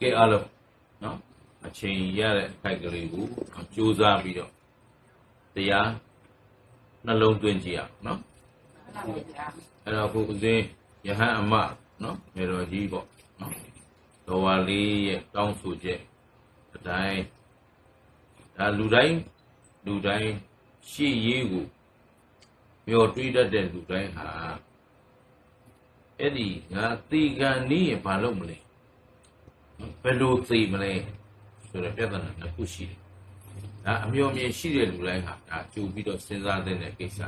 ကဲအားလုံးနော်အချိန်ရတဲ့အခိုက်ကလေးကိုကြိုးစားပြီးတော့တရားနှလုံးသွင်းကြည့်အောင်နော်အဲ့တော့အခုဦးဇင်းယဟန်အမနော်မေတော်ကြီးပေါ့နော်တော်ဝါလေးရဲ့တောင်းဆိုချက်အတိုင်းဒါလူတိုင်းလူတိုင်းရှေ့ရေးကိုမျောတွေးတတ်တဲ့လူတိုင်းဟာအဲ့ဒီငါตีကန်နီးရင်ဘာလုပ်မလဲ ဘယ်လိုသိမလဲဆိုတဲ့ပြဿနာတစ်ခုရှိတယ်ဒါအမျော်မြင်ရှိတဲ့လူတိုင်းဟာဒါကြိုပြီးတော့စဉ်းစားတဲ့ကိစ္စ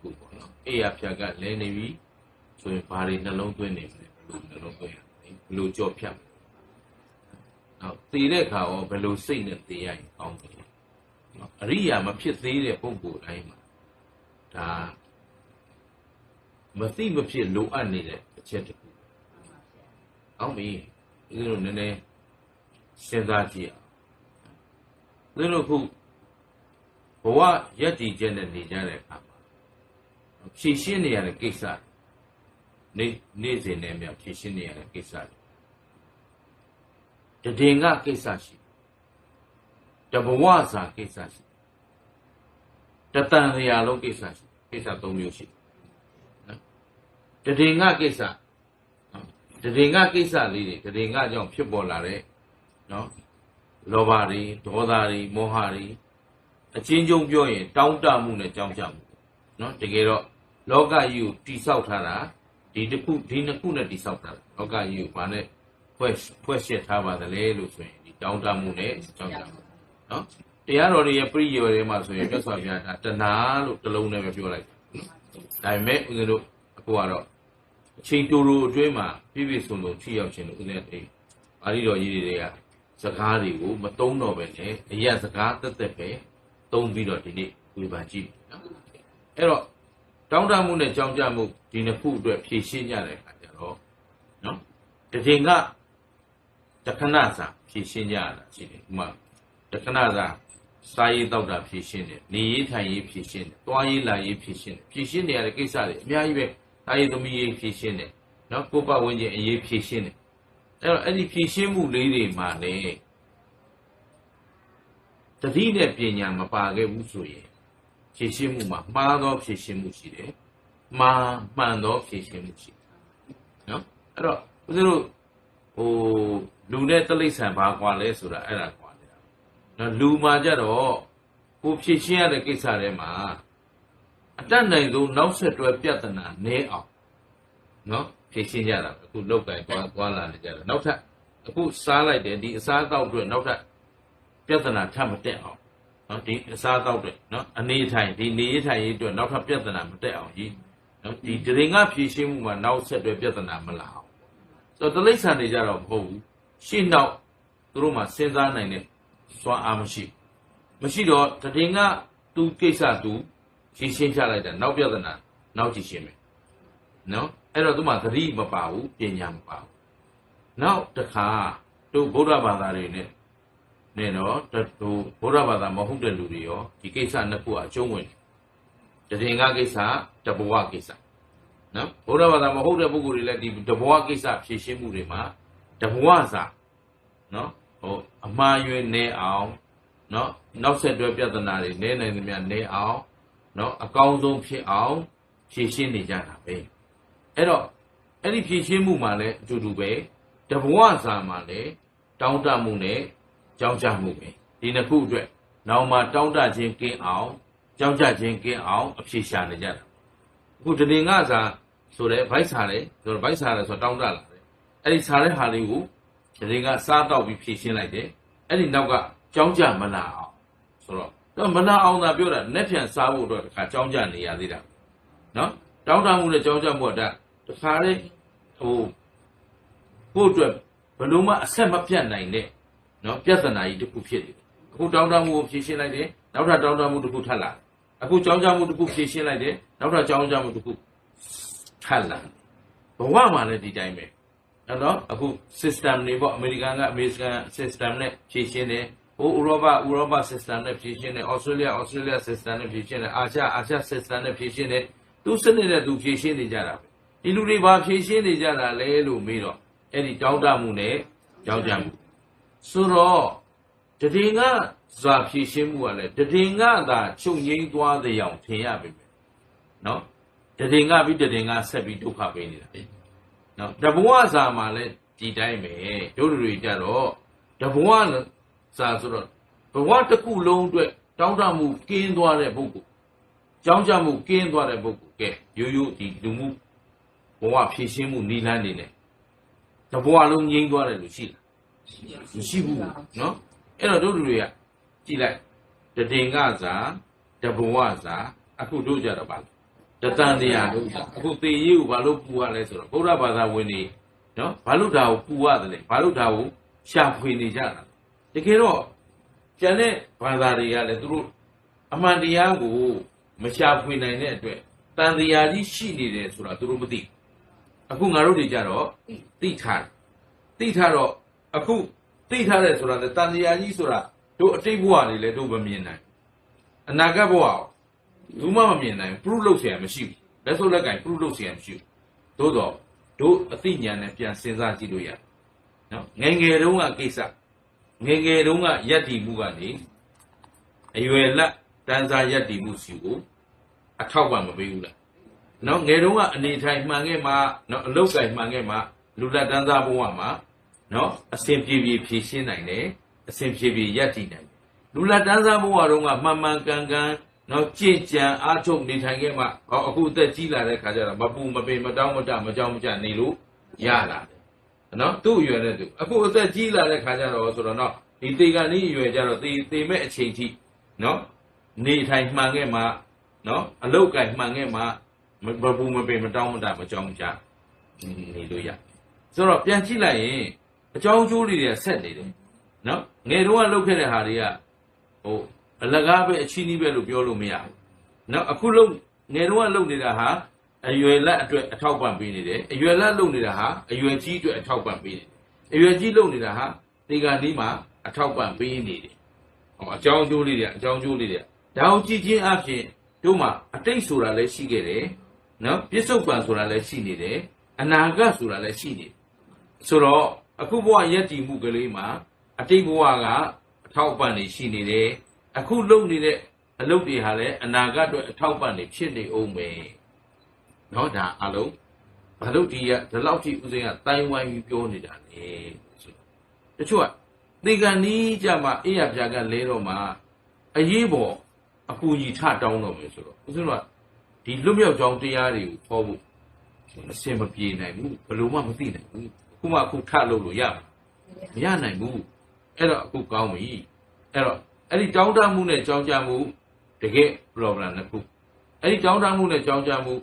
ခုပေါ့နော်အေးရဖြတ်ကလဲနေပြီဆိုရင်ဘာတွေနှလုံးသွင်းနေမလဲဘယ်လိုနှလုံးသွင်းရမလဲဘယ်လိုကြော့ဖြတ်မလဲနောက်တည်တဲ့အခါရောဘယ်လိုစိတ်နဲ့တည်ရရင်ကောင်းတယ်နော်အရိယာမဖြစ်သေးတဲ့ပုံကိုယ်တိုင်းမှာဒါမသိမဖြစ်လိုအပ်နေတဲ့အချက်တစ်ခုအောင်ပြီ ဒီလိုနည်းနည်းစဉ်းစားကြည့်အောင်ဒီလိုခုဘဝရက်တည်ချက်နဲ့နေကြတဲ့အခါမှာဖြည့်ရှင်းနေရတဲ့ကိစ္စနေနေ့စဉ်နဲ့မြောက်ဖြည့်ရှင်းနေရတဲ့ကိစ္စတည်င်ကကိစ္စရှိတဘဝစာကိစ္စရှိတတန်ရာလုံးကိစ္စရှိကိစ္စ၃မျိုးရှိနော်တည်င်ကကိစ္စ တည်င်ကကိစ္စလေးတွေတည်င်ကကြောင့်ဖြစ်ပေါ်လာတဲ့နော်လောဘတွေဒေါသတွေမောဟတွေအချင်းချင်းပြောရင် တောင်းတမှုနဲ့ကြောင်းကြမှုနော်တကယ်တော့လောကကြီးကိုတိဆောက်ထားတာဒီတစ်ခုဒီနှစ်ခုနဲ့တိဆောက်ထားတာလောကကြီးကိုဘာနဲ့ဖွဲ့ဖွဲ့ရှင်းထားပါသလဲလို့ဆိုရင်ဒီတောင်းတမှုနဲ့ကြောင်းကြမှုနော်တရားတော်တွေရဲ့ပြည့်ရွယ်ထဲမှာဆိုရင်မြတ်စွာဘုရားဒါတဏှာလို့တစ်လုံးနဲ့ပဲပြောလိုက်တယ်ဒါပေမဲ့ဦးဇင်းတို့အခုကတော့ အချိန်တူတူအတွင်းမှာပြည့်ပြည့်စုံစုံထိရောက်ခြင်းလို့ဦးဇင်းတွေအာရိတော်ကြီးတွေကစကားတွေကိုမတုံးတော့ပဲနဲ့အရာစကားတက်တက်ပဲတုံးပြီးတော့ဒီနေ့ဝေဖန်ကြည့်နော်အဲ့တော့တောင်းတမှုနဲ့ကြောင်းကြမှုဒီနှစ်ခုအတွက်ဖြည့်ရှင်းကြတဲ့အခါကျတော့နော်တချိန်ကတခဏစာဖြည့်ရှင်းကြရတာရှိတယ်ဥမာတခဏစာစားရေးတောက်တာဖြည့်ရှင်းတယ်နေရေးထိုင်ရေးဖြည့်ရှင်းတယ်တွားရေးလာရေးဖြည့်ရှင်းတယ်ဖြည့်ရှင်းနေရတဲ့ကိစ္စတွေအများကြီးပဲ သားရေးသမီးရေးဖြည့်ရှင်းတယ်နော်ကိုယ့်ပတ်ဝန်းကျင်အရေးဖြည့်ရှင်းတယ်အဲ့တော့အဲ့ဒီဖြည့်ရှင်းမှုလေးတွေမှာလေတတိနဲ့ပညာမပါခဲ့ဘူးဆိုရင်ဖြည့်ရှင်းမှုမှာမှားသောဖြည့်ရှင်းမှုရှိတယ်။မှားမှန်သောဖြည့်ရှင်းမှုရှိတယ်။နော်အဲ့တော့ဦးဇင်းတို့ဟိုလူနဲ့တိရစ္ဆာန်ဘာကွာလဲဆိုတာအဲ့ဒါကွာနေတာ။နော်လူမှာကြတော့ကိုဖြည့်ရှင်းရတဲ့ကိစ္စတွေမှာ အတတ်နိုင်ဆုံးနောက်ဆက်တွဲပြဿနာနည်းအောင်နော်ဖြည့်ရှင်းကြတာအခုလောက်ကင်သွားသွားလာနေကြတာနောက်ထပ်အခုစားလိုက်တယ်ဒီအစားအသောက်တွေနောက်ထပ်ပြဿနာထပ်မတက်အောင်နော်ဒီအစားအသောက်တွေနော်အနေထိုင်ဒီနေထိုင်ရေးအတွက်နောက်ထပ်ပြဿနာမတက်အောင်ကြီးနော်ဒီဒရင်ကဖြည့်ရှင်းမှုမှာနောက်ဆက်တွဲပြဿနာမလာအောင်ဆိုတော့တိရစ္ဆာန်တွေကြတော့မဟုတ်ဘူးရှင်းနောက်သူတို့မှစဉ်းစားနိုင်တဲ့စွမ်းအားမရှိမရှိတော့ဒရင်ကသူကိစ္စသူ ဖြည့်ရှင်းချလိုက်တာနောက်ပြဿနာနောက်ကြည့်ရှင်းမယ်နော်အဲ့တော့သူမှသတိမပါဘူးပညာမပါဘူးနောက်တစ်ခါတို့ဗုဒ္ဓဘာသာတွေနဲ့နဲ့တော့တဟိုဘုရားဘာသာမဟုတ်တဲ့လူတွေရောဒီကိစ္စနှစ်ခုအကျုံးဝင်တယ်တည်ငါကိစ္စတဘဝကိစ္စနော်ဘုရားဘာသာမဟုတ်တဲ့ပုဂ္ဂိုလ်တွေလည်းဒီတဘဝကိစ္စဖြည့်ရှင်းမှုတွေမှာတဘဝစာနော်ဟိုအမှားယွင်းနေအောင်နော်နောက်ဆက်တွဲပြဿနာတွေနေနိုင်သမျှနေအောင် နော်အကောင်းဆုံးဖြစ်အောင်ဖြည့်ရှင်းနေကြတာပဲအဲ့တော့အဲ့ဒီဖြည့်ရှင်းမှုမှာလည်းအတူတူပဲတဘဝစာမှာလည်းတောင်းတမှုနဲ့ကြောင်းကြမှုပဲဒီနှစ်ခုအတွက်နောက်မှတောင်းတခြင်းကင်းအောင်ကြောင်းကြခြင်းကင်းအောင်အဖြေရှာနေကြတာအခုတည်ငါစာဆိုတဲ့ဗိုက်စာလေဆိုတော့ဗိုက်စာလေဆိုတော့တောင်းတလာတယ်အဲ့ဒီစာတဲ့ဟာလေးကိုတည်ငါစားတော့ပြီးဖြေရှင်းလိုက်တယ်အဲ့ဒီနောက်ကကြောင်းကြမလာအောင်ဆိုတော့ တော့မလာအောင်သာပြောတာလက်ဖြန်စားဖို့အတွက်တခါကြောင်းကြနေရသေးတာနော်တောင်းတမှုနဲ့ကြောင်းကြမှုကတခါလေဟိုကိုယ့်အတွက်ဘယ်လိုမှအဆက်မပြတ်နိုင်တဲ့နော်ပြဿနာကြီးတစ်ခုဖြစ်နေတယ်အခုတောင်းတမှုကိုဖြေရှင်းလိုက်တယ်နောက်ထပ်တောင်းတမှုတစ်ခုထပ်လာတယ်အခုကြောင်းကြမှုတစ်ခုဖြေရှင်းလိုက်တယ်နောက်ထပ်ကြောင်းကြမှုတစ်ခုထပ်လာတယ်ဘဝမှာလည်းဒီတိုင်းပဲနော်နော်အခု system တွေပေါ့အမေရိကန်ကအမေရိကန် system နဲ့ဖြေရှင်းတယ် ဟိုဥရောပဥရောပ system နဲ့ဖြေရှင်းတယ်ဩစတြေးလျဩစတြေးလျ system နဲ့ဖြေရှင်းတယ်အာရှအာရှ system နဲ့ဖြေရှင်းတယ်သူစနစ်နဲ့သူဖြေရှင်းနေကြတာပဲဒီလူတွေဘာဖြေရှင်းနေကြတာလဲလို့မေးတော့အဲ့ဒီတောင်းတမှုနဲ့ကြောင်းကြမှုဆိုတော့တည်ငါဇာဖြည့်ရှင်းမှုကလည်းတည်ငါသာချုပ်ငိမ့်သွားတဲ့အောင်ထင်ရပြီပဲနော်တည်ငါပြီးတည်ငါဆက်ပြီးဒုက္ခပေးနေတာနော်တဘဝဇာမှာလည်းဒီတိုင်းပဲတို့လူတွေကြတော့တဘဝ ဇာဆိုတော့ဘဝတစ်ခုလုံးအတွက်တောင်းတမှုကင်းသွားတဲ့ပုဂ္ဂိုလ်ကြောင်းကြမှုကင်းသွားတဲ့ပုဂ္ဂိုလ်ကဲရိုးရိုးဒီလူမှုဘဝဖြည့်ရှင်းမှုနိလန်းနေတယ်တဘဝလုံးငြိမ်းသွားတယ်လို့ရှိလား မရှိဘူးเนาะအဲ့တော့တို့လူတွေကကြည်လိုက်တည်င်္ဂဇာတဘဝဇာအခုတို့ကြတော့ပါတတန်တရားတို့ဇာအခုသေရေးကိုဘာလို့ပူရလဲဆိုတော့ဗုဒ္ဓဘာသာဝင်နေเนาะဘာလို့ဒါကိုပူရတယ်လဲဘာလို့ဒါကိုရှာဖွေနေကြတာ တကယ်တော့ကျန်တဲ့ဘာသာတွေကလည်းသူတို့အမှန်တရားကိုမရှာဖွေနိုင်တဲ့အတွက်တန်တရားကြီးရှိနေတယ်ဆိုတာသူတို့မသိအခုငါတို့တွေကြတော့သိထားတယ်သိထားတော့ အခုသိထားတယ်ဆိုတာလေတန်တရားကြီးဆိုတာတို့အတိတ်ဘဝတွေလည်းတို့မမြင်နိုင်အနာဂတ်ဘဝကိုဘူးမှမမြင်နိုင်ဘူးပြုလုပ်เสียမရှိဘူးလက်စုပ်လက်ကင်ပြုလုပ်เสียမရှိဘူးသို့တော့တို့အသိဉာဏ်နဲ့ပြန်စဉ်းစားကြည့်လို့ရတယ်နော်ငယ်ငယ်တုန်းကကိစ္စ ငယ်ငယ်တုန်းကယက်တီမှုကနေအရွယ်လက်တန်းစားယက်တီမှုစီကိုအထောက်ပံ့မပေးဘူးလားနော်ငယ်တုန်းကအနေထိုင်မှန်ခဲ့မှာနော်အလုတ်ကင်မှန်ခဲ့မှာလူလက်တန်းစားဘဝမှာနော်အစဉ်ပြေပြေဖြည့်ရှင်းနိုင်တယ်အစဉ်ပြေပြေရပ်တည်နိုင်တယ်လူလာတန်းစားဘဝတုန်းကမှန်မှန်ကန်ကန်နော်ကြည်ကြံအားထုတ်နေထိုင်ခဲ့မှဟောအခုအသက်ကြီးလာတဲ့ခါကျတော့မပူမပင်မတောင်းမတမကြောက်မကြနေလို့ရလာတယ် နော်သူ့အရွယ်နဲ့သူအခုအသက်ကြီးလာတဲ့ခါကျတော့ဆိုတော့နော်ဒီတေကန်လေးအရွယ်ကျတော့တေတေမဲ့အချိန်ထိနော်နေထိုင်မှန်ခဲ့မှနော်အလုတ်ကင်မှန်ခဲ့မှမပူမပင်မတောင်းမတမကြောက်မကြနေလို့ရဆိုတော့ပြန်ကြည့်လိုက်ရင်အကြောင်းကျိုးတွေတွေကဆက်နေတယ်နော်ငယ်တော့ကလုပ်ခဲ့တဲ့ဟာတွေကဟိုအလကားပဲအချင်းကြီးပဲလို့ပြောလို့မရဘူးနော်အခုလုပ်ငယ်တော့ကလုပ်နေတာဟာ အရွယ်လက်အတွက်အထောက်ပံ့ပေးနေတယ်အရွယ်လက်လုပ်နေတာဟာအရွယ်ကြီးအတွက်အထောက်ပံ့ပေးနေတယ်အရွယ်ကြီးလုပ်နေတာဟာဒီကနေ့မှာအထောက်ပံ့ပေးနေတယ်ဟောအကြောင်းကျိုးလေးတွေအကြောင်းကျိုးလေးတွေဒါအောင်ကြည့်ချင်းအဖြစ်တို့မှာအတိတ်ဆိုတာလည်းရှိခဲ့တယ်နော်ပြစ္ဆုတ်ပံဆိုတာလည်းရှိနေတယ်အနာဂတ်ဆိုတာလည်းရှိနေတယ်ဆိုတော့အခုဘဝရက်တည်မှုကလေးမှာအတိတ်ဘဝကအထောက်အပံ့တွေရှိနေတယ်အခုလုပ်နေတဲ့အလုပ်တွေဟာလည်းအနာဂတ်အတွက်အထောက်အပံ့တွေဖြစ်နေအောင်ပဲ နော်ဒါအလုံးဘာလို့ဒီကဒီလောက်ထိဦးစင်းကတိုင်ဝမ်ကြီးပြောနေတာလဲဆိုတချို့ကဒီကနေ့ကြမှာအေးရပြကလဲတော့မှာအရေးပေါ်အကူကြီးထတောင်းတော့မယ်ဆိုတော့ဦးစင်းကဒီလွတ်မြောက်ကြောင်းတရားတွေကိုခေါ်ဖို့အစင်မပြေနိုင်ဘူးဘလို့မှမသိနိုင်ဘူးအခုမှအခုထလို့လို့ရမရနိုင်ဘူးအဲ့တော့အခုကောင်းပြီအဲ့တော့အဲ့ဒီတောင်းတမှုနဲ့ကြောင်းကြမှုတကယ် problem တစ်ခုအဲ့ဒီတောင်းတမှုနဲ့ကြောင်းကြမှု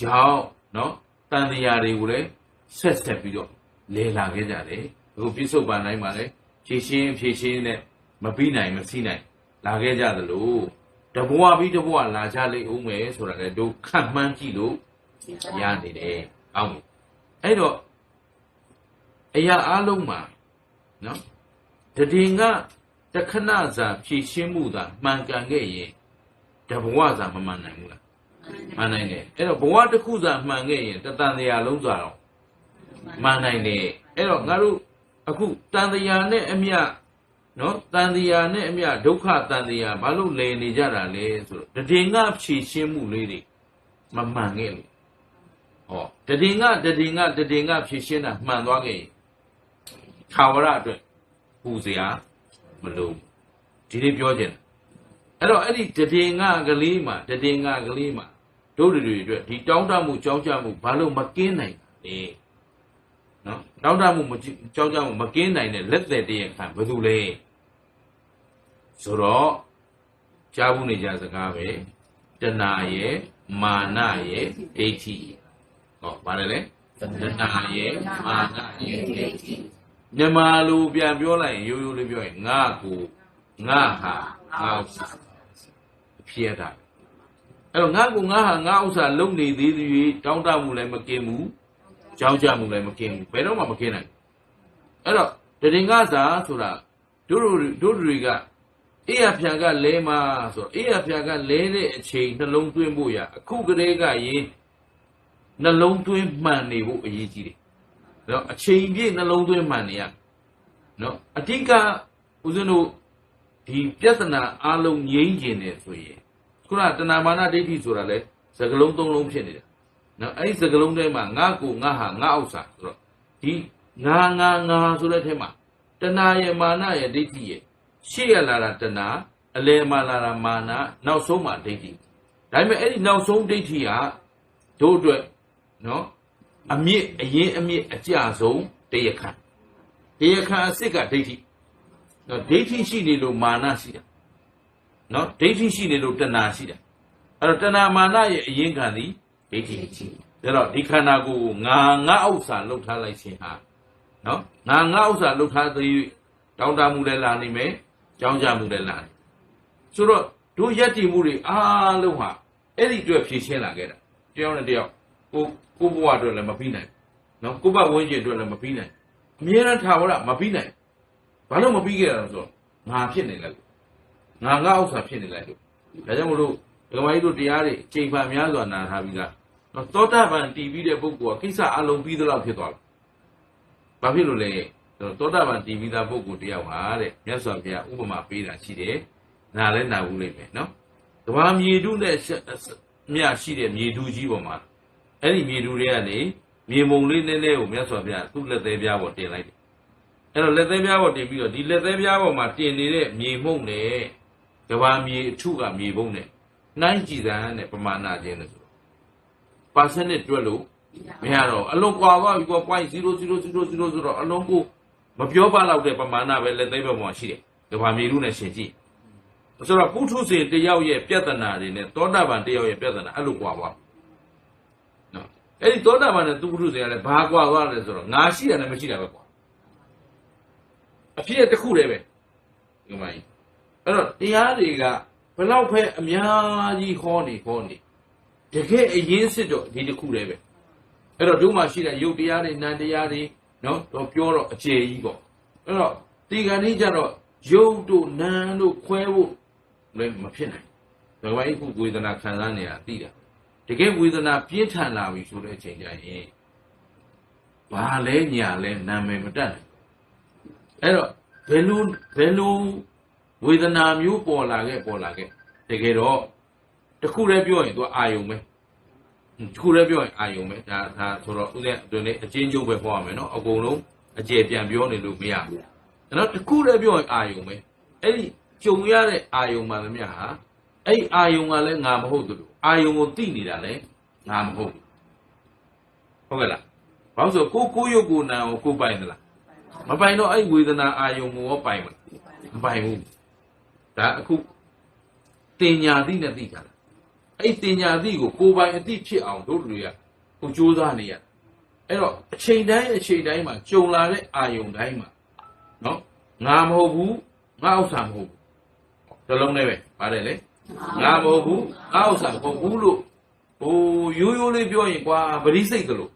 ကြောင့်နော်တန်တရားတွေကိုလည်းဆက်ဆက်ပြီးတော့လေလာခဲ့ကြတယ်အခုပြစ္ဆုတ်ပန်တိုင်းမှာလည်းဖြည့်ရှင်းဖြည့်ရှင်းနဲ့မပြီးနိုင်မစီးနိုင် လာခဲ့ကြသလိုတဘွားပြီးတဘွားလာကြလိမ့်ဦးမယ်ဆိုတာလည်းတို့ခန့်မှန်းကြည့်လို့ရနေတယ်အောင်းအဲ့တော့အရာအလုံးမှာနော်တည်ငါတခဏစာဖြည့်ရှင်းမှုသာမှန်ကန်ခဲ့ရင်တဘွားစာမမှန်နိုင်ဘူးလား မှန်နိုင်တယ်အဲ့တော့ဘဝတစ်ခုစာမှန်ခဲ့ရင်တတန်တရားလုံးစာတော့မှန်နိုင်တယ်အဲ့တော့ငါတို့အခုတန်တရားနဲ့အမြနော်တန်တရားနဲ့အမြဒုက္ခတန်တရားဘာလို့လဲနေကြတာလဲဆိုတော့တည်ငါဖြည့်ရှင်းမှုလေးတွေမမှန်ခဲ့ဘူးဟောတည်ငါတည်ငါတည်ငါဖြည့်ရှင်းတာမှန်သွားခဲ့ရင်ထာဝရအတွက်ပူစရာမလိုဘူးဒီလေးပြောခြင်းအဲ့တော့အဲ့ဒီတည်ငါကလေးမှာတည်ငါကလေးမှာ တို့တွေတွေအတွက်ဒီတောင်းတမှုကြောင်းကြမှုဘာလို့မကင်းနိုင်လဲနော်တောင်းတမှုမကြောင်းကြမှုမကင်းနိုင်တဲ့လက်သက်တည်းခံဘာလို့လဲဆိုတော့ကြားဘူးနေကြစကားပဲတဏှာရဲ့မာနရဲ့ဒိဋ္ဌိရဲ့ဟောဗါတယ်လေတဏှာရဲ့မာနရဲ့ဒိဋ္ဌိမြန်မာလိုပြန်ပြောလိုက်ရင်ရိုးရိုးလေးပြောရင်ငါကိုငါဟာငါဥစ္စာဖြစ်ရတာ အဲ့တော့ငါကိုငါဟာငါဥစ္စာလုံနေသေးသည်တောင်းတမှုလည်းမကင်းဘူးကြောင်းကြမှုလည်းမကင်းဘူးဘယ်တော့မှမကင်းနိုင်ဘူးအဲ့တော့တရင်ကစားဆိုတာတို့တို့တို့တွေကအေးရဖြာကလဲမှာဆိုတော့အေးရဖြာကလဲတဲ့အချိန်နှလုံးသွင်းဖို့ရအခုကလေးကရင်နှလုံးသွင်းမှန်နေဖို့အရေးကြီးတယ်နော်အချိန်ပြည့်နှလုံးသွင်းမှန်နေရနော်အဓိကဦးဇင်းတို့ဒီပြဿနာအလုံးငြိမ်းကျင်တယ်ဆိုရင် ခုနတဏမာနဒိဋ္ဌိဆိုတာလဲစကလုံးသုံးလုံးဖြစ်နေတာနော်အဲ့ဒီစကလုံးထဲမှာငါကိုငါဟာငါဥစ္စာဆိုတော့ဒီငါငါငါဆိုတဲ့ထဲမှာတဏရဲ့မာနရဲ့ဒိဋ္ဌိရဲ့ရှေ့ရလာတာတဏအလယ်မှာလာတာမာနနောက်ဆုံးမှာဒိဋ္ဌိဒါပေမဲ့အဲ့ဒီနောက်ဆုံးဒိဋ္ဌိကတို့အတွက်နော်အမြင့်အရင်အမြင့်အကျဆုံးတရားခံတရားခံအစ်စ်ကဒိဋ္ဌိနော်ဒိဋ္ဌိရှိနေလို့မာနရှိတာ နော်ဒိဋ္ဌိရှိနေလို့တဏှာရှိတာအဲ့တော့တဏှာမာနရဲ့အရင်ခံသည်ဒိဋ္ဌိဒါတော့ဒီခန္ဓာကိုယ်ကိုငါငါဥစ္စာလှုပ်ထားလိုက်ခြင်းဟာနော်ငါငါဥစ္စာလှုပ်ထားသည်တောင်းတမှုလည်းလာနေမယ်ကြောင်းကြမှုလည်းလာနေဆိုတော့တို့ယက်တည်မှုတွေအားလုံးဟာအဲ့ဒီအတွက်ဖြည့်ရှင်းလာခဲ့တာတယောက်နဲ့တယောက်ကိုကိုဘဝအတွက်လည်းမပြီးနိုင်နော်ကိုဘဝဝင်ကျင်အတွက်လည်းမပြီးနိုင်အမြဲတမ်းထာဝရမပြီးနိုင်ဘာလို့မပြီးခဲ့တာလဲဆိုတော့ငါဖြစ်နေလိုက်လို့ ငါငါဥစ္စာဖြစ်နေလိုက်လို့ဒါကြောင့်မလို့ဒကမကြီးတို့တရားတွေချိန်ဖန်များစွာနာထားပြီးသားနော်တောတာပန်တည်ပြီးတဲ့ပုဂ္ဂိုလ်ကကိစ္စအလုံးပြီးသလောက်ဖြစ်သွားတယ်ဘာဖြစ်လို့လဲဆိုတော့တောတာပန်တည်ပြီးသားပုဂ္ဂိုလ်တယောက်ဟာတဲ့မြတ်စွာဘုရားဥပမာပေးတာရှိတယ်နားလဲနာဘူးလိမ့်မယ်နော်ကဘာမြေတုနဲ့မြရှိတဲ့မြေတူကြီးပေါ်မှာအဲ့ဒီမြေတူတွေကနေမြေမုံလေးနည်းနည်းကိုမြတ်စွာဘုရားသူ့လက်သေးပြားပေါ်တင်လိုက်တယ်အဲ့တော့လက်သေးပြားပေါ်တင်ပြီးတော့ဒီလက်သေးပြားပေါ်မှာတင်နေတဲ့မြေမှုန့်နဲ့ ကဘာမြေအထုကမြေပုံးနဲ့နှိုင်းကြည့်စမ်းနဲ့ပမာဏချင်းလို့ဆိုတော့ပါစနစ်တွက်လို့မရတော့အလုံးကွာသွားပြီကွာ .0000 ဆိုတော့အလုံးကိုမပြောပါတော့တဲ့ပမာဏပဲလက်သေးဘက်မှာရှိတယ်ကဘာမြေထုနဲ့ရှင်ကြည့်ဆိုတော့ပုထုဇဉ်တယောက်ရဲ့ပြဿနာတွေနဲ့သောတာပန်တယောက်ရဲ့ပြဿနာအဲ့လိုကွာသွားနော်အဲ့ဒီသောတာပန်နဲ့သူပုထုဇဉ်ကလည်းဘာကွာသွားလဲဆိုတော့ငါရှိတာနဲ့မရှိတာပဲကွာအဖြစ်တစ်ခုတည်းပဲဒီမှာကြီး အဲ့တော့တရားတွေကဘယ်လောက်ပဲအများကြီးခေါ်နေခေါ်နေတကယ်အရင်စစ်တော့ဒီတစ်ခုတည်းပဲအဲ့တော့တို့မှရှိတဲ့ယုတ်တရားတွေနံတရားတွေနော်တော့ပြောတော့အခြေကြီးပေါ့အဲ့တော့ဒီကနေ့ကျတော့ယုတ်တို့နံတို့ခွဲဖို့လည်းမဖြစ်နိုင်ဘူး။ဒါကအဲ့ခုဝေဒနာခံစားနေတာသိတာ။တကယ်ဝေဒနာပြင်းထန်လာပြီဆိုတဲ့အချိန်ကျရင်ဘာလဲညာလဲနာမည်မတတ်နိုင်။အဲ့တော့ဘယ်လိုဘယ်လို ဝေဒနာမျိုးပေါ်လာခဲ့ပေါ်လာခဲ့တကယ်တော့တစ်ခုတည်းပြောရင်သူအာယုံပဲ။တစ်ခုတည်းပြောရင်အာယုံပဲဒါဒါဆိုတော့ဥစဉ်အတွင်းလေးအချင်းချုပ်ပဲဟောရမယ်နော်အကုန်လုံးအကျေပြန်ပြောနေလို့မရဘူး။အဲ့တော့တစ်ခုတည်းပြောရင်အာယုံပဲ။အဲ့ဒီကြုံရတဲ့အာယုံမှလည်းမြဟာအဲ့အာယုံကလည်းငါမဟုတ်ဘူးအာယုံကိုသိနေတာလည်းငါမဟုတ်ဘူးဟုတ်ကဲ့လားဘာလို့ဆိုကိုကိုရုပ်ကိုနာကိုကိုပိုင်သလားမပိုင်တော့အဲ့ဝေဒနာအာယုံကိုရောပိုင်မလားမပိုင်ဘူး ဒါအခုတင်ညာသိနဲ့သိကြတာအဲ့တင်ညာသိကိုကိုပိုင်အသိဖြစ်အောင်တို့လူတွေကကိုကြိုးစားနေရအဲ့တော့အချိန်တိုင်းအချိန်တိုင်းမှာကြုံလာတဲ့အာယုံတိုင်းမှာနော်ငါမဟုတ်ဘူးငါဥစ္စာမဟုတ်ဘူးတလုံးနဲ့ပဲပါတယ်လေငါမဟုတ်ဘူးငါဥစ္စာမဟုတ်ဘူးလို့ဟိုရိုးရိုးလေးပြောရင်ကွာပရိစိတ်ကလို့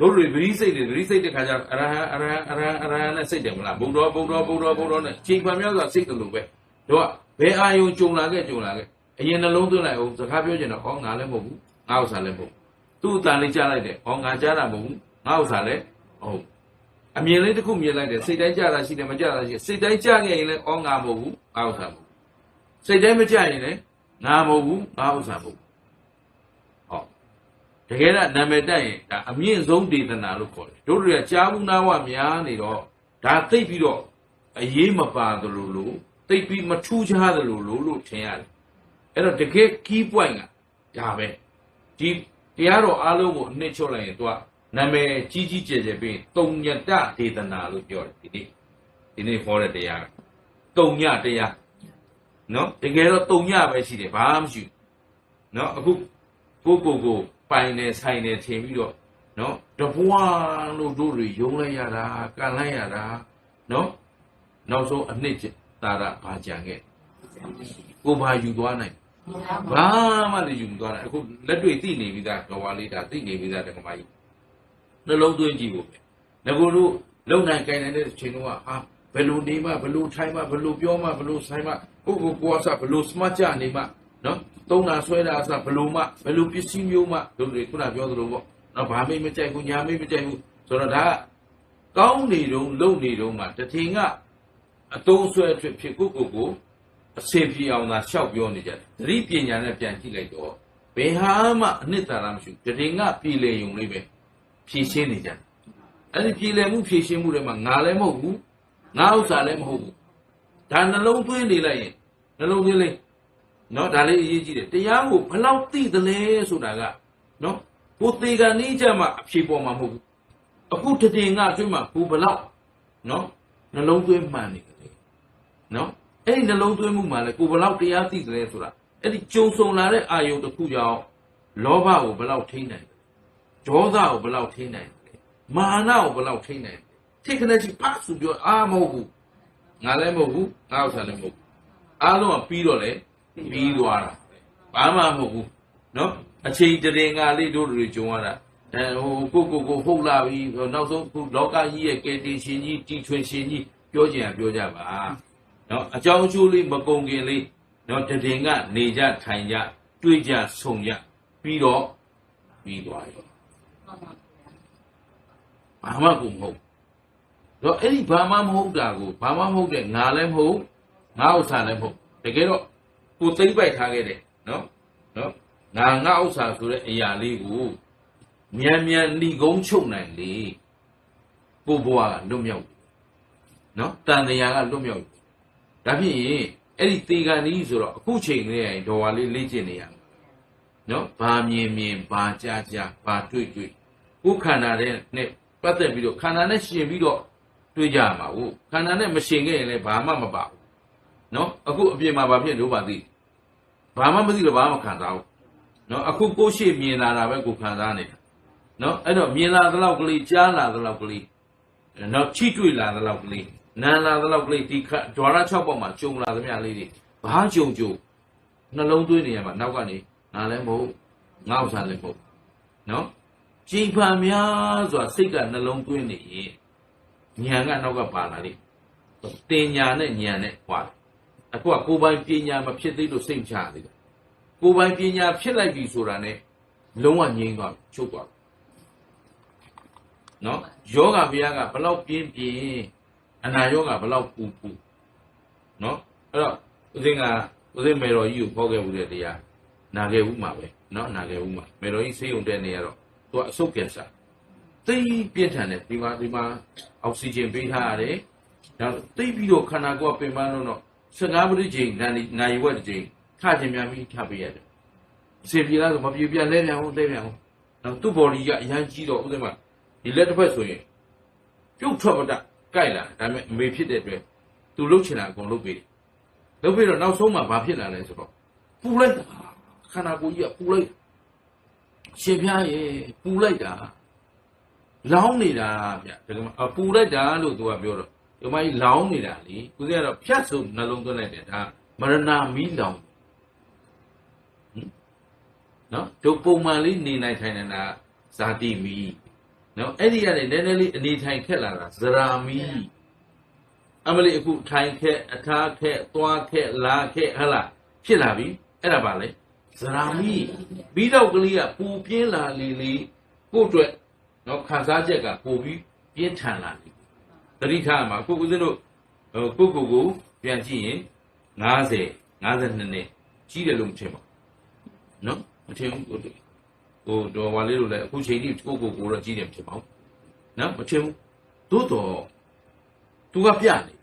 တို့တွေပရိစိတ်တွေပရိစိတ်တဲ့ခါကျအရဟံအရဟံအရဟံအရဟံနဲ့စိတ်တယ်မလားဘုံတော်ဘုံတော်ဘုံတော်ဘုံတော်နဲ့ချိန်ခွန်များစွာစိတ်ကလို့ပဲ တို့ကဘယ်အာယုံကြုံလာခဲ့ကြုံလာခဲ့အရင်နှလုံးသွင်းလိုက်အောင်စကားပြောချင်တော့ဟောငါလည်းမဟုတ်ဘူးငါဥစ္စာလည်းမဟုတ်သူ့အတန်လေးကြားလိုက်တယ်ဟောငါကြားတာမဟုတ်ဘူးငါဥစ္စာလည်းဟုတ်အမြင်လေးတစ်ခုမြင်လိုက်တယ်စိတ်တိုင်းကြတာရှိတယ်မကြတာရှိစိတ်တိုင်းကြခဲ့ရင်လည်းဩငါမဟုတ်ဘူးငါဥစ္စာမဟုတ်စိတ်တိုင်းမကြရင်လည်းငါမဟုတ်ဘူးငါဥစ္စာမဟုတ်ဟောတကယ်တော့နာမည်တက်ရင်ဒါအမြင့်ဆုံးဒေသနာလို့ခေါ်တယ်တို့တွေကကြားဘူးနာဝများနေတော့ဒါသိပ်ပြီးတော့အရေးမပါသလိုလို သိပ်ပြီးမထူးခြားသလိုလိုလို့ထင်ရတယ်အဲ့တော့တကယ် key point ကဒါပဲဒီတရားတော်အားလုံးကိုအနှစ်ချုပ်လိုက်ရင် तू ကနာမည်ကြီးကြီးကျယ်ကျယ်ပြီးတုံညတဒေသနာလို့ပြောတယ်ဒီနေ့ဒီနေ့ဟောတဲ့တရားကတုံညတရားနော်တကယ်တော့တုံညပဲရှိတယ်ဘာမှမရှိဘူးနော်အခုကိုကိုကိုပိုင်နေဆိုင်နေထင်ပြီးတော့နော်တပွားလို့တို့တွေယုံလိုက်ရတာကန်လိုက်ရတာနော်နောက်ဆုံးအနှစ် သာရဘာကြံခဲ့ကိုဘာယူသွားနိုင်ဘာမှလည်းယူမသွားနိုင်အခုလက်တွေ့သိနေပြီသားကဝါလေးဒါသိနေပြီသားတက္ကမကြီးနှလုံးသွင်းကြည့်ဖို့ပဲငကိုတို့လုံနိုင်ကြိုင်နိုင်တဲ့ချိန်တော့ဟာဘယ်လိုနေမှဘယ်လိုထိုင်မှဘယ်လိုပြောမှဘယ်လိုဆိုင်မှကိုကိုကိုအစဘယ်လိုစမတ်ကြနေမှနော်သုံးတာဆွဲတာအစဘယ်လိုမှဘယ်လိုပစ္စည်းမျိုးမှတို့တွေခုနပြောသလိုပေါ့နော်ဘာမေးမကြိုက်ဘူးညာမေးမကြိုက်ဘူးဆိုတော့ဒါကကောင်းနေတုံးလုံနေတုံးမှာတထင်က အတုံးဆွဲအဖြစ်ဖြစ်ကိုကိုကိုအစင်ပြေအောင်သာလျှောက်ပြောနေကြတယ်သတိပညာနဲ့ပြန်ကြည့်လိုက်တော့ဘယ်ဟာမှအနှစ်သာရမရှိဘူးတထင်ကပြည်လေယုံလေးပဲဖြည့်ရှင်းနေကြတယ်အဲ့ဒီပြည်လေမှုဖြည့်ရှင်းမှုတွေမှာငါလည်းမဟုတ်ဘူးငါဥစ္စာလည်းမဟုတ်ဘူးဒါနှလုံးသွင်းနေလိုက်ရင်နှလုံးသွင်းလိုက်နော်ဒါလေးအရေးကြီးတယ်တရားကိုဘယ်လောက်သိသလဲဆိုတာကနော်ကိုသေးကနေကြမှာအဖြေပေါ်မှာမဟုတ်ဘူးအခုတည်ငါအတွင်းမှာကိုဘယ်လောက်နော်နှလုံးသွင်းမှန်နေတယ် နော်အဲ့ဒီနှလုံးသွင်းမှုမှာလဲကိုဘယ်လောက်တရားသိသလဲဆိုတာအဲ့ဒီကြုံဆုံလာတဲ့အာယုံတစ်ခုကြောင့်လောဘကိုဘယ်လောက်ထိန်းနိုင်လဲဒေါသကိုဘယ်လောက်ထိန်းနိုင်လဲမာနကိုဘယ်လောက်ထိန်းနိုင်လဲထိခနဲ့ချီပါစုပြောအာမဟုတ်ဘူးငါလည်းမဟုတ်ဘူးငါဥစ္စာလည်းမဟုတ်ဘူးအားလုံးကပြီးတော့လေပြီးသွားတာဘာမှမဟုတ်ဘူးနော်အချိန်တရင်ကလေးတို့တွေကြုံရတာအဲဟိုကိုကိုကိုဟုတ်လာပြီနောက်ဆုံးခုလောကကြီးရဲ့ကယ်တင်ရှင်ကြီးတီထွင်ရှင်ကြီးပြောကြရင်ပြောကြပါ နော်အကြောင်းအကျိုးလေးမကုန်ခင်လေးနော်တရင်ကနေကြထိုင်ကြတွေးကြဆုံကြပြီးတော့ပြီးသွားရောဘာမှကိုမဟုတ်တော့အဲ့ဒီဘာမှမဟုတ်တာကိုဘာမှမဟုတ်တဲ့ငါလည်းမဟုတ်ငါဥစ္စာလည်းမဟုတ်တကယ်တော့ကိုသိမ့်ပိုက်ထားခဲ့တယ်နော်နော်ငါငါဥစ္စာဆိုတဲ့အရာလေးကိုမြန်မြန်ဏီကုန်းချုပ်နိုင်လေကိုဘွားကလွတ်မြောက်နော်တန်တရားကလွတ်မြောက် ဒါဖြစ်ရင်အဲ့ဒီတေကန်ကြီးဆိုတော့အခုချိန်လေးရင်ဒေါ်ဝါလေးလေ့ကျင့်နေရမှာနော်ဘာမြင်မြင်ဘာကြားကြားဘာတွေ့တွေ့ကိုခန္ဓာတဲ့နဲ့ပတ်သက်ပြီးတော့ခန္ဓာနဲ့ရှင်ပြီးတော့တွေ့ကြရမှာဟုတ်ခန္ဓာနဲ့မရှင်ခဲ့ရင်လည်းဘာမှမပါဘူးနော်အခုအပြင်မှာဘာဖြစ်လို့ပါသိဘာမှမသိတော့ဘာမှမခံစားဘူးနော်အခုကိုယ်ရှိမြင်လာတာပဲကိုခံစားနေတာနော်အဲ့တော့မြင်လာသလောက်ကလေးကြားလာသလောက်ကလေးနော်ချိတွေ့လာသလောက်ကလေး နာလာသလောက်ကလေးဒီခဒွါရ6ပေါက်မှာကြုံလာသမျှလေးတွေဘာကြုံကြုံနှလုံးသွင်းနေရမှာနောက်ကနေငါလည်းမဟုတ်ငါဥစ္စာလည်းမဟုတ်နော်ကြည်ဖန်များစွာစိတ်ကနှလုံးသွင်းနေရင်ဉာဏ်ကနောက်ကပါလာလိမ့်တင်ညာနဲ့ဉာဏ်နဲ့ဟွာအခုကကိုယ်ပိုင်ပညာမဖြစ်သေးလို့စိတ်ချသေးတယ်ကိုယ်ပိုင်ပညာဖြစ်လိုက်ပြီဆိုတာနဲ့လုံးဝငြိမ်းသွားပြီချုပ်သွားပြီနော်ယောဂဘုရားကဘလောက်ပြင်းပြင်း အနာယောဂဘလောက်ပူပူနော်အဲ့တော့ဦးစင်းကဦးစင်းမေတော်ကြီးကိုခေါ်ခဲ့ဦးတဲ့တရားနာခဲ့ဦးမှာပဲနော်နာခဲ့ဦးမှာမေတော်ကြီးဆေးရုံတက်နေရတော့သူကအဆုတ်ကင်ဆာသိပြင်းထန်တယ်ဒီမှာဒီမှာအောက်ဆီဂျင်ပေးထားရတယ်ဒါသိပြီးတော့ခန္ဓာကိုယ်ကပင်ပန်းလို့တော့15မိနစ်ချိန်နာရီနာရီဝက်တစ်ချိန်ထခြင်းများပြီးထပေးရတယ်အစီပြေလားဆိုမပြေပြလဲပြန်ဟုတ်လဲပြန်ဟုတ်နောက်သူ့ body ကအရန်ကြီးတော့ဥစ္စာမှာဒီလက်တစ်ဖက်ဆိုရင်ပြုတ်ထွက်မတ ကြိုက်လာဒါပေမဲ့အမေဖြစ်တဲ့အတွက်သူလှုပ်ချင်တာအကုန်လှုပ်ပေးတယ်လှုပ်ပြီးတော့နောက်ဆုံးမှဘာဖြစ်လာလဲဆိုတော့ပူလိုက်တာခန္ဓာကိုယ်ကြီးကပူလိုက်ရှင်ဖျားရဲ့ပူလိုက်တာလောင်းနေတာဗျဒါကမှအပူလိုက်တာလို့သူကပြောတော့ဒီမကြီးလောင်းနေတာလေကိုကြီးကတော့ဖြတ်ဆုံးနှလုံးသွင်းလိုက်တယ်ဒါမရဏမီးလောင်နော်တို့ပုံမှန်လေးနေနိုင်ထိုင်နေတာဇာတိမီး နော်အဲ့ဒီကနေနည်းနည်းလေးအနေထိုင်ခက်လာတာဇရာမီအမလေးအခုထိုင်ခက်အထားခက်သွားခက်လာခက်ဟလာဖြစ်လာပြီအဲ့ဒါပါလေဇရာမီပြီးတော့ကလေးကပူပြင်းလာလေလေကို့အတွက်နော်ခံစားချက်ကပိုပြီးပြင်းထန်လာပြီတတိထားမှာကိုဦးဇင်းတို့ဟိုကိုကိုကိုပြန်ကြည့်ရင်90 52နှစ်ကြီးတယ်လို့မထင်ပါဘူးနော်မထင်ဘူးကို ဟိုတော်ဝါလေးတို့လည်းအခုချိန်ထိကိုကိုကိုတော့ကြီးတယ်ဖြစ်ပါဘူးနော်မထင်ဘူးသို့တော့သူကပြနေ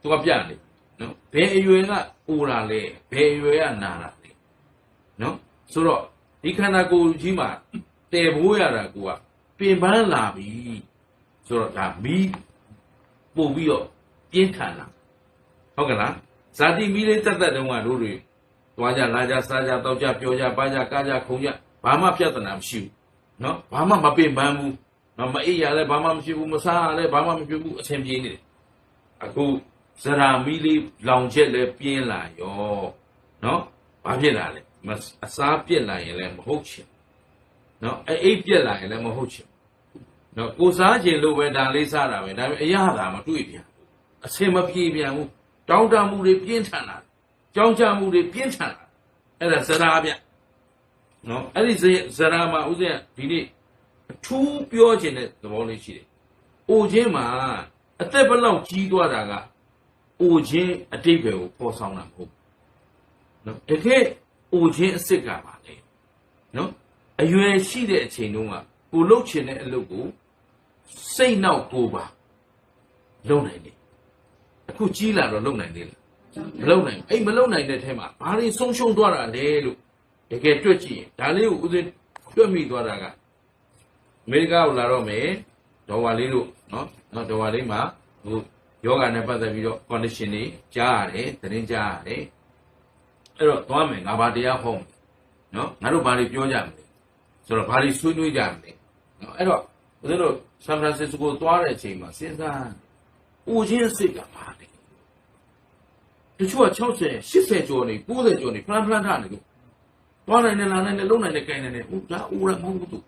သူကပြနေနော်ဘယ်အရွယ်ကအိုလာလဲဘယ်အရွယ်ကနာလာလဲနော်ဆိုတော့ဒီခန္ဓာကိုယ်ကြီးမှာတည်ဖို့ရတာကိုကပင်ပန်းလာပြီဆိုတော့ဒါမီးပို့ပြီးတော့ပြင်းထန်လာဟုတ်ကလားဇာတိမီးလေးတက်တက်တုန်းကတို့တွေသွားကြလာကြစားကြတောက်ကြပြောကြပါကြကားကြခုံကြ ဘာမှပြဿနာမရှိဘူးနော်ဘာမှမပင်ပန်းဘူးနော်မအိပ်ရလဲဘာမှမရှိဘူးမစားရလဲဘာမှမဖြစ်ဘူးအဆင်ပြေနေတယ်အခုဇရာမီလေးလောင်ချက်လဲပြင်းလာရောနော်ဘာဖြစ်လာလဲအစားပြက်လာရင်လည်းမဟုတ်ချင်နော်အအိပ်ပြက်လာရင်လည်းမဟုတ်ချင်နော်ကိုစားချင်လို့ပဲဒါလေးစားတာပဲဒါပေမဲ့အရသာမတွေ့ပြန်အဆင်မပြေပြန်ဘူးတောင်းတမှုတွေပြင်းထန်လာကြောင်းကြမှုတွေပြင်းထန်လာအဲ့ဒါဇရာပြ နော်အဲ့ဒီဇရာမှာဥစဉ်ဒီနေ့အထူးပြောခြင်းတဲ့သဘောလေးရှိတယ်အိုခြင်းမှာအသက်ဘယ်လောက်ကြီးသွားတာကအိုခြင်းအတိတ်ပဲကိုပေါ်ဆောင်တာမဟုတ်ဘူးနော်တကယ်အိုခြင်းအစ်စ်ကပါလေနော်အရွယ်ရှိတဲ့အချိန်တုန်းကကိုလှုပ်ချင်တဲ့အလုပ်ကိုစိတ်နောက်ကိုပါလုပ်နိုင်တယ်အခုကြီးလာတော့လုပ်နိုင်သေးလားမလုပ်နိုင်ဘူးအဲ့မလုပ်နိုင်တဲ့ထဲမှာဘာတွေဆုံးရှုံးသွားတာလဲလို့ တကယ်တွက်ကြည့်ရင်ဒါလေးကိုဦးစင်းတွက်မိသွားတာကအမေရိကကိုလာတော့မယ်ဒေါ်ဝါလေးလို့နော်နော်ဒေါ်ဝါလေးမှာဟိုယောဂနဲ့ပတ်သက်ပြီးတော့ condition တွေကြားရတယ်သတင်းကြားရတယ်အဲ့တော့သွားမယ်ငါဘာတရားဟောမယ်နော်ငါတို့ဘာတွေပြောကြမလဲဆိုတော့ဘာတွေဆွေးနွေးကြမလဲနော်အဲ့တော့ဦးဇင်းတို့ဆန်ဖရန်စစ္စကိုသွားတဲ့အချိန်မှာစဉ်းစားဦးချင်းစိတ်ကပါလေတချို့က60 80ကျော်နေ90ကျော်နေဖလန်ဖလန်ထားနေလို့ သွားနိုင်တယ်လာနိုင်တယ်လုံနိုင်တယ်ကြိုင်နိုင်တယ်ဟိုဒါဦးရမဟုတ်ဘူးသူ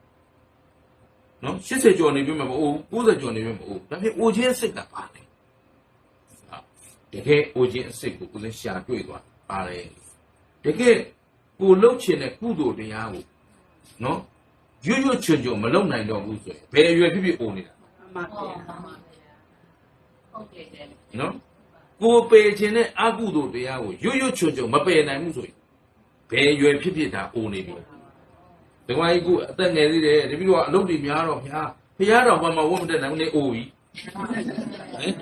နော်80ကျော်နေပြီမဟုတ်90ကျော်နေပြီမဟုတ်ဒါဖြစ်ဦးချင်းစိတ်ကပါလေတကယ်ဦးချင်းစိတ်ကိုဦးဇင်းရှာတွေ့သွားပါတယ်တကယ်ကိုလှုပ်ချင်တဲ့ကုသိုလ်တရားကိုနော်ရွရွချွတ်ချွတ်မလုံနိုင်တော့ဘူးဆိုရင်ဘယ်အရွယ်ဖြစ်ဖြစ်အိုနေတာမှန်ပါဗျာဟုတ်ကဲ့တဲ့နော်ကိုပယ်ခြင်းနဲ့အကုသိုလ်တရားကိုရွရွချွတ်ချွတ်မပယ်နိုင်ဘူးဆိုရင် ဘယ်အရွယ်ဖြစ်ဖြစ်ဒါအိုနေပြီဒီကွာကြီးကအသက်ငယ်သေးတယ်တပည့်တော်ကအလုပ်တွေများတော့ဖျားဖျားတော်ဘာမှဝတ်မတက်နိုင်ဘူးနေအိုပြီဟင်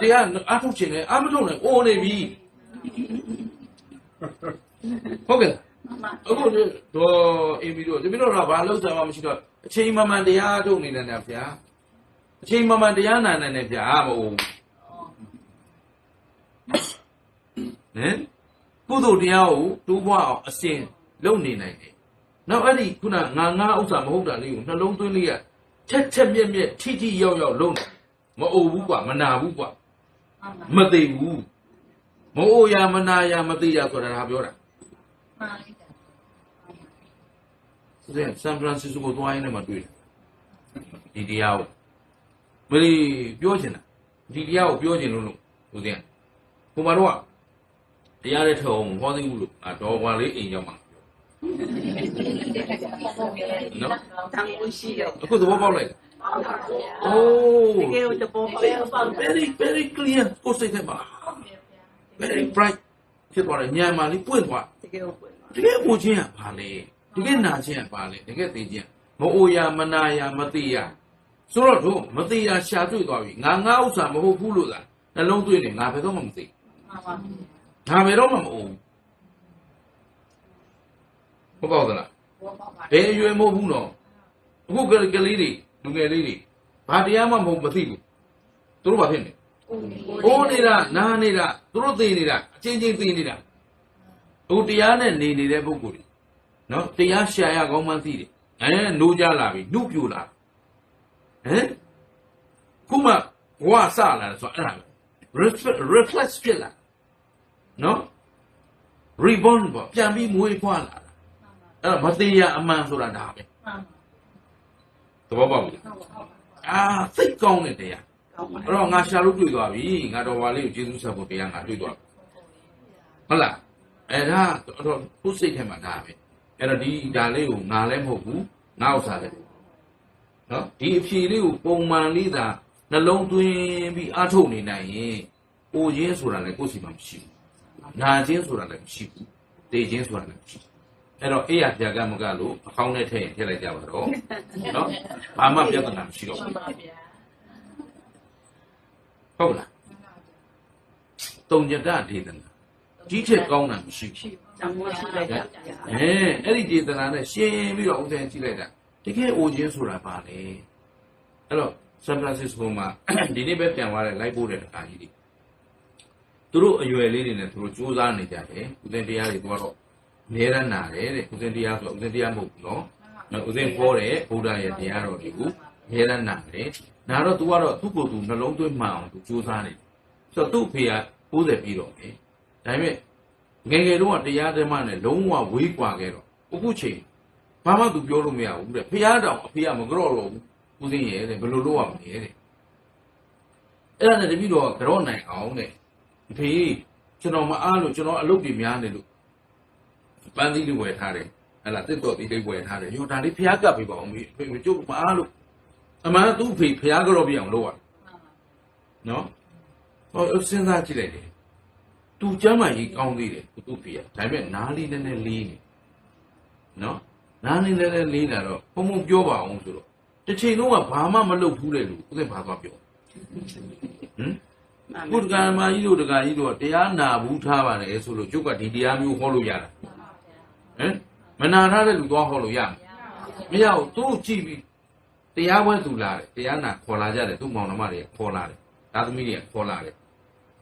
တရားအထုတ်ခြင်းနဲ့အမထုတ်နိုင်အိုနေပြီဟုတ်ကဲ့အခုတော့အင်းပြီးတော့တပည့်တော်ကဘာလို့စားမှမရှိတော့အချိန်မမှန်တရားထုတ်နေတယ်ဗျာအချိန်မမှန်တရားနာနေတယ်ဗျာမဟုတ်ဟင် ကုသိုလ်တရားကိုတိုးပွားအောင်အစဉ်လုပ်နေနိုင်တယ်နောက်အဲ့ဒီခုနငါငါဥစ္စာမဟုတ်တာလေးကိုနှလုံးသွင်းလေးကချက်ချက်မြက်မြက်ထိထိရောက်ရောက်လုပ်နေမအိုဘူးကွာမနာဘူးကွာမသိဘူးမအိုရမနာရမသိရဆိုတာဒါပြောတာမှန်လိုက်တာဦးဇင်းဆန်ဖရန်စစ္စကိုသွားရင်းနဲ့မှတွေ့တယ်ဒီတရားကိုမလီပြောချင်တာဒီတရားကိုပြောချင်လို့လို့ဦးဇင်းဟိုမှာတော့ တရားတဲ့ထောင်ဟောသိဘူးလို့အတော်ကွာလေးအိမ်ရောက်မှာနော်တန်ကိုရှိတော့အခုသဘောပေါက်လိုက်အိုးတကယ်တော့ပေါ်ပါ very very clear ကိုယ်စိတ်ထဲမှာ very bright ဖြစ်သွားတယ်ညံမှာလေးပွင့်သွားတကယ်ကိုပွင့်တကယ်ကိုချင်းကဘာလဲတကယ်နာချင်းကဘာလဲတကယ်သိချင်းမအိုရမနာရမသိရဆိုတော့တို့မသိရရှာတွေ့သွားပြီငါငါဥစ္စာမဟုတ်ဘူးလို့လားနှလုံးသွင်းနေငါဘယ်တော့မှမသိမှန်ပါ ငါဘယ်တော့မှမအိုဘူးဟုတ်ပါသလားဘောပါပါဘယ်အရွယ်မဟုတ်ဘူးနော်အခုကကလေးတွေလူငယ်လေးတွေဘာတရားမှမဟုတ်မသိဘူးသူတို့ဘာဖြစ်နေဦးနေအိုးနေတာနားနေတာသူတို့သိနေတာအချင်းချင်းသိနေတာဟိုတရားနဲ့နေနေတဲ့ပုဂ္ဂိုလ်တွေနော်တရားရှာရကောင်းမှန်းသိတယ်အဲနိုးကြလာပြီနှုတ်ပြူလာဟမ်ခုမှဘဝစလာတယ်ဆိုတော့အဲ့ဒါပဲ reflex reflex ဖြစ်လာ နော် reborn ပေါ့ပြန်ပြီးမွေးဖွားလာတာအဲ့တော့မတရားအမှန်ဆိုတာဒါပဲမှန်သဘောပေါက်ပြီဟုတ်ပါဟုတ်အာသိတ်ကောင်းတဲ့တရားကောင်းပါအဲ့တော့ငါရှာလို့တွေ့သွားပြီငါတော်ဘာလေးကိုကျေးဇူးဆက်ဖို့တရားငါတွေ့သွားပြီဟုတ်လားအဲ့ဒါတော့ခုစိတ်ထဲမှာဒါပဲအဲ့တော့ဒီဒါလေးကိုငါလည်းမဟုတ်ဘူးငါဥစ္စာလည်းနော်ဒီအဖြေလေးကိုပုံမှန်လေးသာနှလုံးသွင်းပြီးအားထုတ်နေနိုင်ရင်အိုခြင်းဆိုတာလည်းကိုယ့်စီမှာမရှိဘူး နာခြင်းဆိုတာလည်းမရှိဘူးတေခြင်းဆိုတာလည်းမရှိဘူးအဲ့တော့အေးရပြကမကလို့အကောင်းနဲ့ထည့်ရင်ထည့်လိုက်ကြပါတော့နော်ဘာမှပြဿနာမရှိတော့မှဘူးန်ပါဗျာဟုတ်လားတုံညတဒေသနာကြီးချက်ကောင်းတာမရှိဘူးတန်ကိုရှိလိုက်တာအဲအဲ့ဒီဒေသနာနဲ့ရှင်းပြီးတော့ဥစဉ်ကြည့်လိုက်တာတကယ်အိုခြင်းဆိုတာပါလေအဲ့တော့ဆန်ဖရန်စစ္စကိုမှာဒီနေ့ပဲပြန်သွားတဲ့လိုက်ပို့တဲ့အခါကြီးတွေ သူတို့အရွယ်လေးတွေနဲ့သူတို့စူးစမ်းနေကြတယ်ဥစဉ်တရားတွေကတော့နေရနာတယ်တဲ့ဥစဉ်တရားဆိုဥစဉ်တရားမဟုတ်ဘူးနော်နော်ဥစဉ်ပေါ်တဲ့ဘုရားရဲ့တရားတော်တွေကိုနေရနာတယ်နာတော့ तू ကတော့သူ့ကိုယ်သူနှလုံးသွင်းမှန်အောင်သူစူးစမ်းနေတယ်ဆိုတော့သူ့ဖေက90ပြီးတော့ပဲဒါပေမဲ့ငယ်ငယ်တော့တရားဓမ္မနဲ့လုံးဝဝေးကွာခဲ့တော့အခုချိန်ဘာမှသူပြောလို့မရဘူးတဲ့ဖះတောင်အဖေကမကြော့တော့ဘူးဦးသိရဲ့တဲ့ဘယ်လိုလုပ်ရမလဲတဲ့အဲ့ဒါနဲ့တပည့်တော်ကကြော့နိုင်အောင်တဲ့ အဖေကျွန်တော်မအားလို့ကျွန်တော်အလုပ်တွေများနေလို့ပန်းသီးတွေဝယ်ထားတယ်ဟဲ့လားတစ်တော်သီးတွေဝယ်ထားတယ်ရောဒါလေးဖះကပ်ပေးပါဦးမေအဖေကျုပ်မအားလို့အမှန်သူ့ဖေဖျားကြော့ပြအောင်လုပ်ရတယ်နော်ဟောစဉ်းစားကြည့်လိုက်တယ်သူကျမ်းမာရေးကောင်းသေးတယ်သူ့ဖေကဒါပေမဲ့နားလေးနည်းနည်းလေးနေနော်နားလေးနည်းနည်းလေးလာတော့ဘုံဘုံပြောပါအောင်ဆိုတော့တစ်ချိန်လုံးကဘာမှမလုပ်ဘူးလေလို့ဦးသိဘာသွားပြောဟမ် ဘုဒ္ဓဂါမကြီးတို့ဒကာကြီးတို့တရားနာဘူးထားပါတယ်ဆိုလို့ကျုပ်ကဒီတရားမျိုးဟောလို့ရတာဟမ်မနာထားတဲ့လူသွားဟောလို့ရမရဘူးသူ့ကြည့်ပြီးတရားဝဲသူလာတယ်တရားနာခေါ်လာကြတယ်သူ့မောင်နှမတွေခေါ်လာတယ်ဒါသမီးတွေခေါ်လာတယ်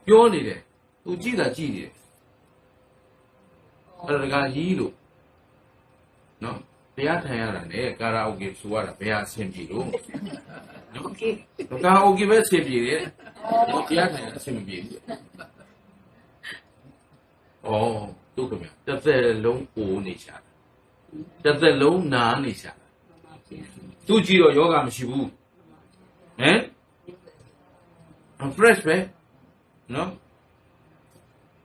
ပြောနေတယ်သူကြည့်တာကြည့်နေတယ်အဲ့ဒါကကြီးလို့နော်တရားထိုင်ရတာနဲ့ကာရာအိုကေဆိုရတာဘယ်အဆင်ပြေလို့နော်ကာရာအိုကေပဲအဆင်ပြေတယ် နော်တရားထိုင်ရတာအဆင်မပြေဘူးဩသူကမြတစ်သက်လုံးအိုးနေချာတစ်သက်လုံးနားနေချာသူကြည့်တော့ယောဂမရှိဘူးဟမ် fresh ပဲနော်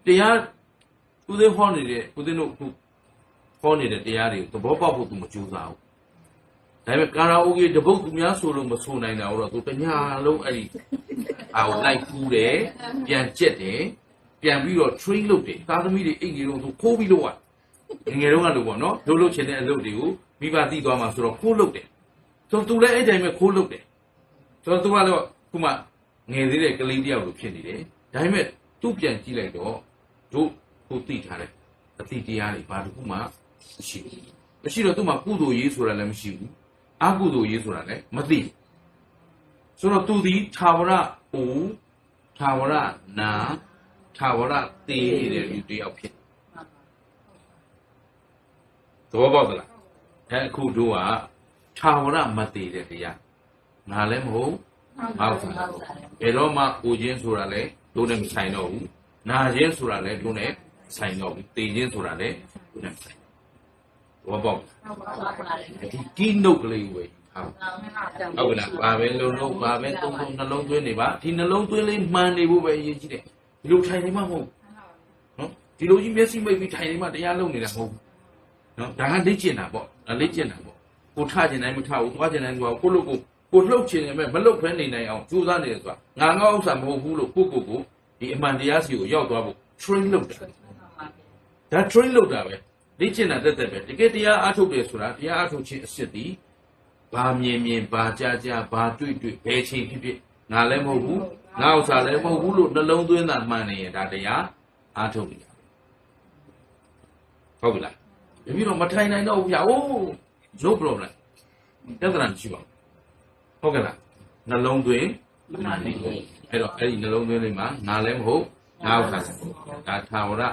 တရားဦးသေးဟောနေတဲ့ဦးသေးတို့အခုဟောနေတဲ့တရားတွေကိုသဘောပေါက်ဖို့သူမကြိုးစားဘူး ဒါပေမဲ့ကာရာအိုကေတပုတ်သူများဆိုလို့မဆိုနိုင်တာတော့သူတညာလုံးအဲ့ဒီအာကိုလိုက်ဖူးတယ်ပြန်ကြက်တယ်ပြန်ပြီးတော့ train လုပ်တယ်သားသမီးတွေအိတ်ကြီးတော့သူခိုးပြီးလုပ်ရငယ်တုန်းကလို့ပေါ့နော်လုပ်လို့ချင်တဲ့အလုပ်တွေကိုမိဘသိသွားမှာဆိုတော့ခိုးလုပ်တယ်ဆိုတော့သူလည်းအဲ့တိုင်းပဲခိုးလုပ်တယ်ဆိုတော့သူကတော့ခုမှငယ်သေးတဲ့ကလေးတယောက်လိုဖြစ်နေတယ်ဒါပေမဲ့သူ့ပြန်ကြည့်လိုက်တော့တို့ကိုသိထားတယ်အတိတရားတွေဘာတစ်ခုမှမရှိဘူးမရှိတော့သူ့မှာကုသိုလ်ရေးဆိုတာလည်းမရှိဘူး အကုသိုလ်ရေးဆိုတာလည်းမသိဘူးဆိုတော့သူဒီသာဝရအိုသာဝရနာသာဝရသေနေတဲ့လူတယောက်ဖြစ်သဘောပေါက်သလားအဲအခုတို့ကသာဝရမသေးတဲ့တရားငါလည်းမဟုတ်ငါ့ဥစ္စာလည်းမဟုတ်ဘယ်တော့မှကိုချင်းဆိုတာလည်းတို့နဲ့မဆိုင်တော့ဘူးနာချင်းဆိုတာလည်းတို့နဲ့ဆိုင်တော့ဘူးသေချင်းဆိုတာလည်းတို့နဲ့မဆိုင်သ ဘောပေါက်ဒီကိနုတ်ကလေးဝယ်ဟုတ်ဟုတ်ကဲ့လားဘာပဲလုံးလုံးဘာပဲသုံးသုံးနှလုံးသွင်းနေပါဒီနှလုံးသွင်းလေးမှန်နေဖို့ပဲအရေးကြီးတယ်ဒီလိုထိုင်နေမှမဟုတ်နော်ဒီလိုကြီးမျက်စိမိတ်ပြီးထိုင်နေမှတရားလုံးနေတာမဟုတ်ဘူးနော်ဒါကလေ့ကျင့်တာပေါ့ဒါလေ့ကျင့်တာပေါ့ကိုထကျင်တိုင်းမထဘူးသွားကျင်တိုင်းသွားကိုလို့ကိုကိုလှုပ်ချင်တယ်မဲ့မလှုပ်ဖဲနေနိုင်အောင်ကြိုးစားနေတယ်ဆိုတာငါငါဥစ္စာမဟုတ်ဘူးလို့ကိုကိုကိုဒီအမှန်တရားစီကိုရောက်သွားဖို့ train လုပ်တာဒါ train လုပ်တာပဲ လေ့ကျင့်တာတက်တက်ပဲတကယ်တရားအားထုတ်တယ်ဆိုတာတရားအားထုတ်ခြင်းအစ်စ်သည်ဘာမြင်မြင်ဘာကြားကြားဘာတွေ့တွေ့ဘယ်ချိန်ဖြစ်ဖြစ်ငါလည်းမဟုတ်ဘူးငါဥစ္စာလည်းမဟုတ်ဘူးလို့နှလုံးသွင်းတာမှန်နေရင်ဒါတရားအားထုတ်ပြီဟုတ်ပြီလားတပည့်တော့မထိုင်နိုင်တော့ဘူးဗျာ oh no problem ပြဿနာမရှိပါဘူးဟုတ်ကဲ့လားနှလုံးသွင်းမှန်နေအဲ့တော့အဲ့ဒီနှလုံးသွင်းလေးမှာငါလည်းမဟုတ်ငါဥစ္စာလည်းမဟုတ်ဒါသာဝရ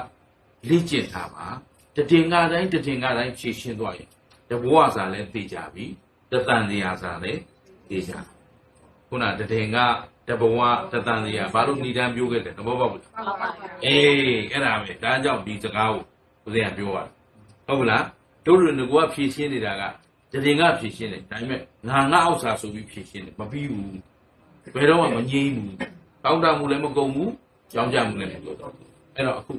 လေ့ကျင့်ထားပါ တတင်ကတိုင်းတတင်ကတိုင်းဖြည့်ရှင်းသွားရင်တဘဝစာလည်းသိကြပြီတတန်တရားစာလည်းသိကြပြီခုနတတင်ကတဘဝတတန်တရားဘာလို့ဏိဒံပြောခဲ့တယ်သဘောပေါက်လားအေးအဲ့ဒါပဲဒါကြောင့်ဒီစကားကိုဦးဇင်းကပြောရတယ်ဟုတ်ကလားတို့လူငါကဖြည့်ရှင်းနေတာကတတင်ကဖြည့်ရှင်းတယ်ဒါပေမဲ့ငါငါအောက်စာဆိုပြီးဖြည့်ရှင်းတယ်မပြီးဘူးဘယ်တော့မှမငြိမ်းဘူးတောင်းတမှုလည်းမကုန်ဘူးကြောင်းကြမှုလည်းမကုန်ဘူးအဲ့တော့အခု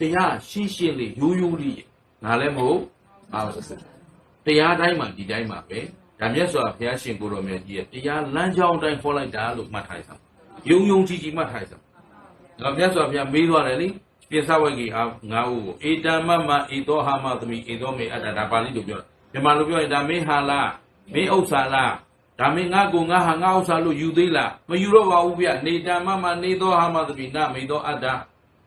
တရားရှင်းရှင်းလေးရိုးရိုးလေးငါလည်းမဟုတ်ငါဆိုတရားတိုင်းမှာဒီတိုင်းမှာပဲဒါမြတ်စွာဘုရားရှင်ကိုယ်တော်မြတ်ကြီးရဲ့တရားလမ်းကြောင်းတိုင်းခေါ်လိုက်တာလို့မှတ်ထားရအောင်ယုံယုံကြည်ကြည်မှတ်ထားရအောင်ဒါမြတ်စွာဘုရားမေးသွားတယ်လေပြင်စဝက်ကြီးဟာငါ့ကိုအေတမမဧသောဟာမသမီဧသောမေအတ္တဒါပါဠိလိုပြောတာမြန်မာလိုပြောရင်ဒါမင်းဟာလားမင်းဥစ္စာလားဒါမင်းငါကိုငါဟာငါဥစ္စာလို့ယူသေးလားမယူတော့ပါဘူးဗျနေတမမနေသောဟာမသမီနမေသောအတ္တ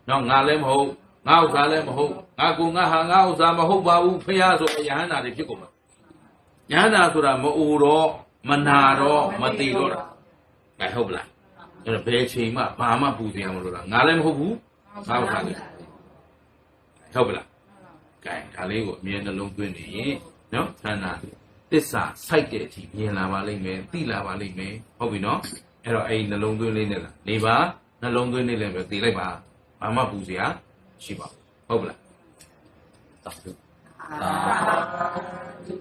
တော့ငါလည်းမဟုတ် ငါဥစ္စာလည်းမဟုတ်ငါကိုငါဟာငါဥစ္စာမဟုတ်ပါဘူးဖះဆိုယဟန္တာတွေဖြစ်ကုန်မှာယဟန္တာဆိုတာမအိုတော့မနာတော့မတိတော့တာအဲဟုတ်ပလားအဲ့တော့ဘယ်ချိန်မှဘာမှပူစရာမလိုတာငါလည်းမဟုတ်ဘူးငါဥစ္စာလည်းဟုတ်ပလားကဲဒါလေးကိုအမြဲနှလုံးသွင်းနေရင်နော်သန္တာတစ္ဆာစိုက်တဲ့အထိမြင်လာပါလိမ့်မယ်သိလာပါလိမ့်မယ်ဟုတ်ပြီနော်အဲ့တော့အဲ့ဒီနှလုံးသွင်းလေးနဲ့လားနေပါနှလုံးသွင်းလေးလည်းပဲသိလိုက်ပါဘာမှပူစရာ ရှိပါဘူးဟုတ်ပလားတောက်လို့အာ